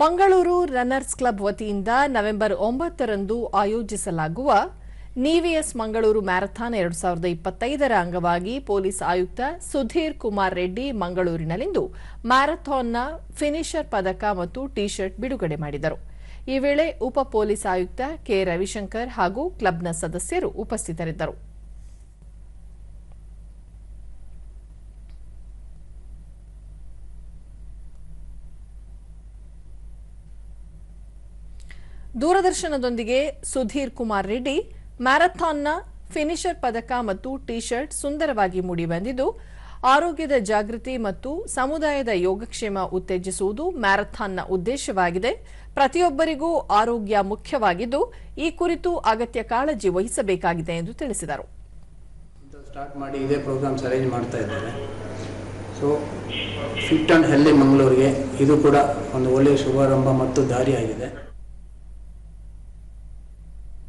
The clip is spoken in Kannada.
ಮಂಗಳೂರು ರನ್ನರ್ಸ್ ಕ್ಲಬ್ ವತಿಯಿಂದ ನವೆಂಬರ್ ಒಂಬತ್ತರಂದು ಆಯೋಜಿಸಲಾಗುವ ನೀವಿಎಸ್ ಮಂಗಳೂರು ಮ್ಯಾರಥಾನ್ ಎರಡು ಸಾವಿರದ ಇಪ್ಪತ್ತೈದರ ಅಂಗವಾಗಿ ಪೊಲೀಸ್ ಆಯುಕ್ತ ಸುಧೀರ್ ಕುಮಾರ್ ರೆಡ್ಡಿ ಮಂಗಳೂರಿನಲ್ಲಿಂದು ಮ್ಯಾರಥಾನ್ನ ಫಿನಿಷರ್ ಪದಕ ಮತ್ತು ಟಿ ಶರ್ಟ್ ಬಿಡುಗಡೆ ಮಾಡಿದರು. ಈ ವೇಳೆ ಉಪ ಪೊಲೀಸ್ ಆಯುಕ್ತ ಕೆ ರವಿಶಂಕರ್ ಹಾಗೂ ಕ್ಲಬ್ನ ಸದಸ್ಯರು ಉಪಸ್ಥಿತರಿದ್ದರು. ದೂರದರ್ಶನದೊಂದಿಗೆ ಸುಧೀರ್ ಕುಮಾರ್ ರೆಡ್ಡಿ ಮ್ಯಾರಥಾನ್ನ ಫಿನಿಷರ್ ಪದಕ ಮತ್ತು ಟಿ ಶರ್ಟ್ ಸುಂದರವಾಗಿ ಮೂಡಿಬಂದಿದ್ದು, ಆರೋಗ್ಯದ ಜಾಗೃತಿ ಮತ್ತು ಸಮುದಾಯದ ಯೋಗಕ್ಷೇಮ ಉತ್ತೇಜಿಸುವುದು ಮ್ಯಾರಥಾನ್ನ ಉದ್ದೇಶವಾಗಿದೆ. ಪ್ರತಿಯೊಬ್ಬರಿಗೂ ಆರೋಗ್ಯ ಮುಖ್ಯವಾಗಿದ್ದು, ಈ ಕುರಿತು ಅಗತ್ಯ ಕಾಳಜಿ ವಹಿಸಬೇಕಾಗಿದೆ ಎಂದು ತಿಳಿಸಿದರು. ಸ್ಟಾರ್ಟ್ ಮಾಡಿ ಇದೇ ಪ್ರೋಗ್ರಾಮ್ಸ್ ಅರೇಂಜ್ ಮಾಡ್ತಾ ಇದ್ದಾರೆ ಸೊ ಫಿಟ್ ಆ್ಯಂಡ್ ಹೆಲ್ದಿ ಮಂಗಳೂರಿಗೆ ಇದು ಕೂಡ ಒಂದು ಒಳ್ಳೆಯ ಶುಭಾರಂಭ ಮತ್ತು ದಾರಿಯಾಗಿದೆ.